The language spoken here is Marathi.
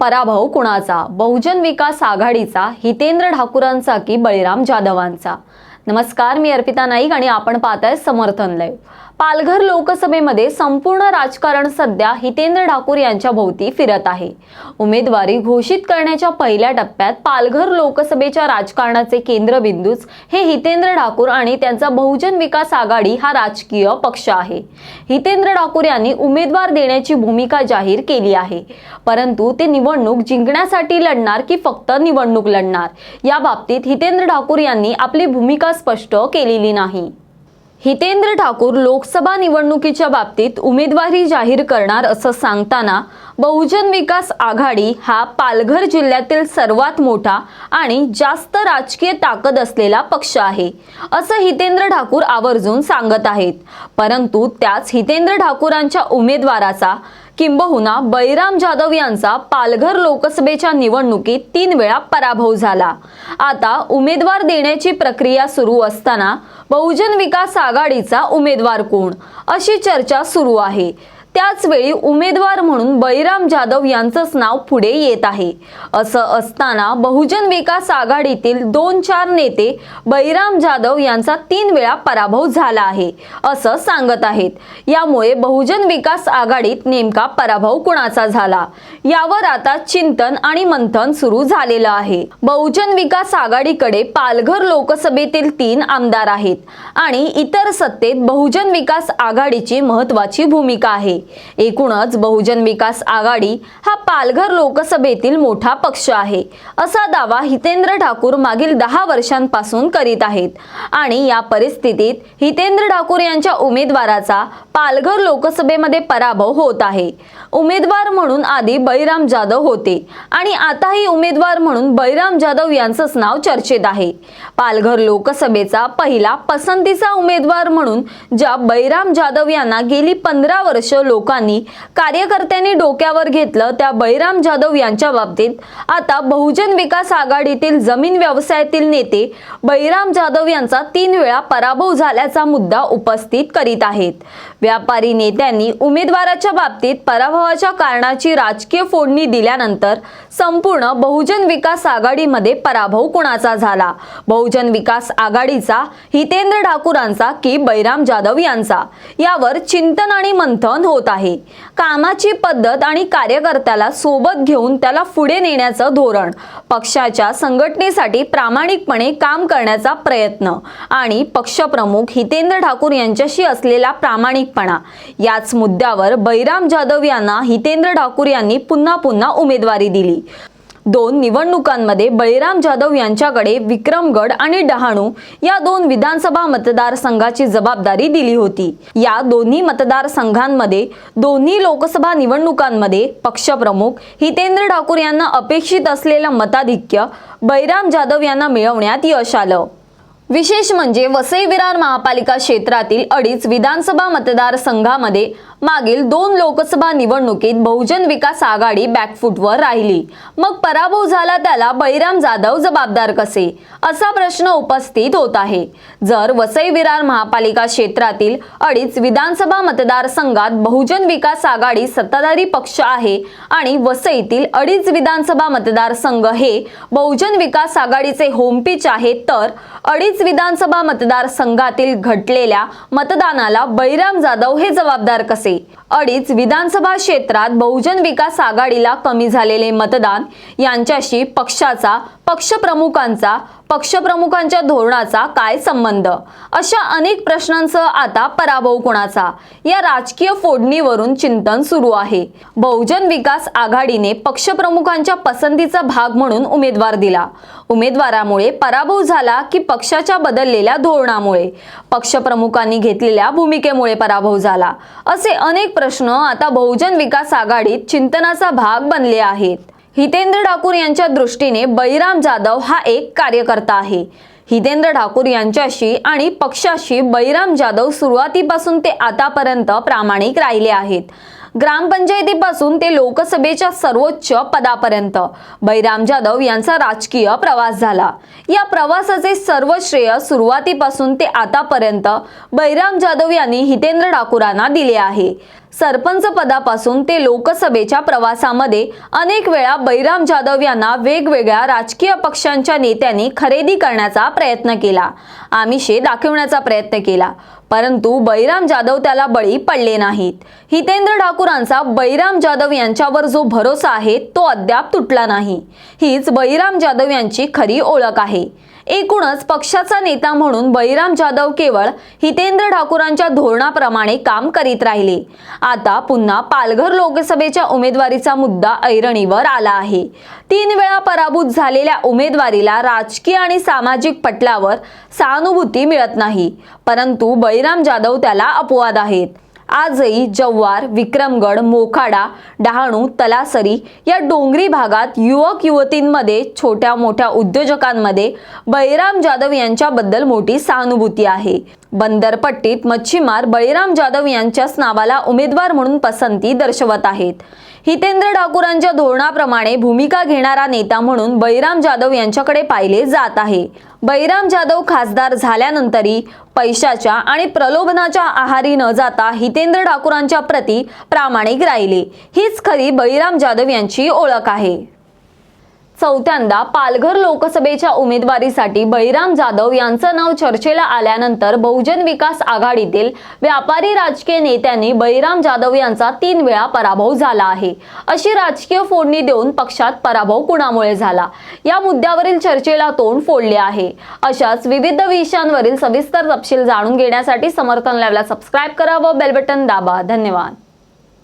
पराभव कुणाचा? बहुजन विकास आघाडीचा हितेंद्र ठाकूरांचा की बळीराम जाधवांचा? नमस्कार मी अर्पिता नाईक आणि आपण पाहताय समर्थन लाईव्ह पालघर लोकसभेमध्ये संपूर्ण राजकारण सध्या हितेंद्र ठाकूर यांच्या भोवती फिरत आहे. उमेदवारी घोषित करण्याच्या पहिल्या टप्प्यात पालघर लोकसभेच्या राजकारणाचे केंद्रबिंदूच हे हितेंद्र ठाकूर आणि त्यांचा बहुजन विकास आघाडी हा राजकीय पक्ष आहे. हितेंद्र ठाकूर यांनी उमेदवार देण्याची भूमिका जाहीर केली आहे. परंतु ते निवडणूक जिंकण्यासाठी लढणार की फक्त निवडणूक लढणार? या बाबतीत हितेंद्र ठाकूर यांनी आपली भूमिका स्पष्ट केलेली नाही. हितेंद्र ठाकूर लोकसभा निवडणुकीच्या बाबतीत उमेदवारी जाहीर करणार असं सांगताना बहुजन विकास आघाडी हा पालघर जिल्ह्यातील सर्वात मोठा आणि जास्त राजकीय ताकद असलेला पक्ष आहे असं हितेंद्र ठाकूर आवर्जून सांगत आहेत. परंतु त्याच हितेंद्र ठाकूरांच्या उमेदवाराचा किंबहुना बळीराम जाधव यांचा पालघर लोकसभेच्या निवडणुकीत तीन वेळा पराभव झाला. आता उमेदवार देण्याची प्रक्रिया सुरू असताना बहुजन विकास आघाडीचा उमेदवार कोण? अशी चर्चा सुरू आहे. त्याचवेळी उमेदवार म्हणून बळीराम जाधव यांचंच नाव पुढे येत आहे. असं असताना बहुजन विकास आघाडीतील दोन चार नेते बळीराम जाधव यांचा तीन वेळा पराभव झाला आहे असं सांगत आहेत. यामुळे बहुजन विकास आघाडीत नेमका पराभव कुणाचा झाला? यावर आता चिंतन आणि मंथन सुरू झालेलं आहे. बहुजन विकास आघाडीकडे पालघर लोकसभेतील तीन आमदार आहेत आणि इतर सत्तेत बहुजन विकास आघाडीची महत्वाची भूमिका आहे. एकूणच बहुजन विकास आघाडी हा पालघर लोकसभेतील मोठा पक्ष आहे. असा दावा हितेंद्र ठाकूर मागील दहा वर्षांपासून करीत आहेत. आणि या परिस्थितीत हितेंद्र ठाकूर यांच्या उमेदवाराचा पालघर लोकसभेमध्ये पराभव होत आहे. उमेदवार म्हणून आधी बळीराम जाधव होते आणि आताही उमेदवार म्हणून बळीराम जाधव यांचंच नाव चर्चेत आहे. पालघर लोकसभेचा पहिला पसंतीचा उमेदवार म्हणून ज्या बळीराम जाधव यांना गेली पंधरा वर्ष लोकांनी कार्यकर्त्यांनी डोक्यावर घेतलं त्या बळीराम जाधव यांच्या बाबतीत. आता बहुजन विकास आघाडीतील जमीन व्यवसायातील नेते बळीराम जाधव यांचा तीन वेळा पराभव झाल्याचा मुद्दा उपस्थित करीत आहेत. व्यापारी नेत्यांनी उमेदवाराच्या बाबतीत पराभवाच्या कारणाची राजकीय फोडणी दिल्यानंतर संपूर्ण बहुजन विकास आघाडीमध्ये पराभव कुणाचा झाला? बहुजन विकास आघाडीचा हितेंद्र ठाकूरांचा की बैराम जाधव यांचा? यावर चिंतन आणि मंथन होत आहे. कामाची पद्धत आणि कार्यकर्त्याला सोबत घेऊन त्याला पुढे नेण्याचं धोरण पक्षाच्या संघटनेसाठी प्रामाणिकपणे काम करण्याचा प्रयत्न आणि पक्षप्रमुख हितेंद्र ठाकूर यांच्याशी असलेला प्रामाणिक प्रामाणिकपणा याच मुद्द्यावर बैराम जाधव यांना हितेंद्र ठाकूर यांनी पुन्हा पुन्हा उमेदवारी दिली. दोन निवडणुकांमध्ये बळीराम जाधव यांच्याकडे विक्रमगड आणि डहाणू या दोन विधानसभा मतदारसंघाची जबाबदारी दिली होती. या दोन्ही मतदारसंघांमध्ये दोन्ही लोकसभा निवडणुकांमध्ये पक्षप्रमुख हितेंद्र ठाकूर यांना अपेक्षित असलेलं मताधिक्य बळीराम जाधव यांना मिळवण्यात यश आलं. विशेष म्हणजे वसई विरार महापालिका क्षेत्रातील अडीच विधानसभा मतदारसंघामध्ये मागील दोन लोकसभा निवडणुकीत बहुजन विकास आघाडी बॅकफूटवर राहिली. मग पराभव झाला त्याला बळीराम जाधव जबाबदार कसे? असा प्रश्न उपस्थित होत आहे. जर वसई विरार महापालिका क्षेत्रातील अडीच विधानसभा मतदारसंघात बहुजन विकास आघाडी सत्ताधारी पक्ष आहे आणि वसईतील अडीच विधानसभा मतदारसंघ हे बहुजन विकास आघाडीचे होमपिच आहे तर अडीच विधानसभा मतदारसंघातील घटलेल्या मतदानाला बळीराम जाधव हे जबाबदार कसे? अडीच विधानसभा क्षेत्रात बहुजन विकास आघाडीला कमी झालेले मतदान यांच्याशी पक्षाचा पक्षप्रमुखांचा पक्षप्रमुखांच्या धोरणाचा काय संबंध? अशा अनेक प्रश्नांसह आता पराभव कोणाचा? या राजकीय फोडणीवरून चिंतन सुरू आहे. बहुजन विकास आघाडीने पक्षप्रमुखांच्या पसंतीचा भाग म्हणून उमेदवार दिला. उमेदवारामुळे पराभव झाला की पक्षाच्या बदललेल्या धोरणामुळे. पक्षप्रमुखांनी घेतलेल्या भूमिकेमुळे पराभव झाला. असे अनेक प्रश्न आता बहुजन विकास आघाडीत चिंतनाचा भाग बनले आहेत. हितेंद्र ठाकूर यांच्या दृष्टीने बळीराम जाधव हा एक कार्यकर्ता आहे. हितेंद्र ठाकूर यांच्याशी आणि पक्षाशी बळीराम जाधव सुरुवातीपासून ते आतापर्यंत प्रामाणिक राहिले आहेत. ग्रामपंचायतीपासून ते लोकसभेच्या सर्वोच्च पदापर्यंत बैराम जाधव यांचा राजकीय प्रवास झाला. या प्रवासाचे सर्व श्रेय सुरुवातीपासून ते आतापर्यंत बैराम जाधव यांनी हितेंद्र ठाकूरांना दिले आहे. सरपंच पदापासून ते लोकसभेच्या प्रवासामध्ये अनेक वेळा बैराम जाधव यांना वेगवेगळ्या राजकीय पक्षांच्या नेत्यांनी खरेदी करण्याचा प्रयत्न केला. आमिषे दाखवण्याचा प्रयत्न केला. परंतु बैराम जाधव त्याला बळी पडले नाहीत. हितेंद्र ठाकूरांचा बैराम जाधव यांच्यावर जो भरोसा आहे तो अद्याप तुटला नाही. हीच बैराम जाधव यांची खरी ओळख आहे. एकूणच पक्षाचा नेता म्हणून बळीराम जाधव केवळ हितेंद्र ठाकूरांच्या धोरणाप्रमाणे काम करीत राहिले. आता पुन्हा पालघर लोकसभेच्या उमेदवारीचा मुद्दा ऐरणीवर आला आहे. तीन वेळा पराभूत झालेल्या उमेदवारीला राजकीय आणि सामाजिक पटलावर सहानुभूती मिळत नाही. परंतु बळीराम जाधव त्याला अपवाद आहेत. आजही जव्हार विक्रमगड मोखाडा डहाणू तलासरी या डोंगरी भागात युवक युवतींमध्ये छोट्या मोठ्या उद्योजकांमध्ये बळीराम जाधव यांच्याबद्दल मोठी सहानुभूती आहे. बंदरपट्टीत मच्छीमार बळीराम जाधव यांच्याच नावाला उमेदवार म्हणून पसंती दर्शवत आहेत. हितेंद्र ठाकूरांच्या धोरणाप्रमाणे भूमिका घेणारा नेता म्हणून बैराम जाधव यांच्याकडे पाहिले जात आहे. बैराम जाधव खासदार झाल्यानंतरही पैशाच्या आणि प्रलोभनाच्या आहारी न जाता हितेंद्र ठाकूरांच्या प्रती प्रामाणिक राहिले. हीच खरी बैराम जाधव यांची ओळख आहे. चौथ्यांदा पालघर लोकसभेच्या उमेदवारीसाठी बैराम जाधव यांचं नाव चर्चेला आल्यानंतर बहुजन विकास आघाडीतील व्यापारी राजकीय नेत्यांनी बैराम जाधव यांचा तीन वेळा पराभव झाला आहे. अशी राजकीय फोडणी देऊन पक्षात पराभव कुणामुळे झाला? या मुद्द्यावरील चर्चेला तोंड फोडले आहे. अशाच विविध विषयांवरील सविस्तर तपशील जाणून घेण्यासाठी समर्थन लावला सबस्क्राईब करा व बेल बटन दाबा. धन्यवाद.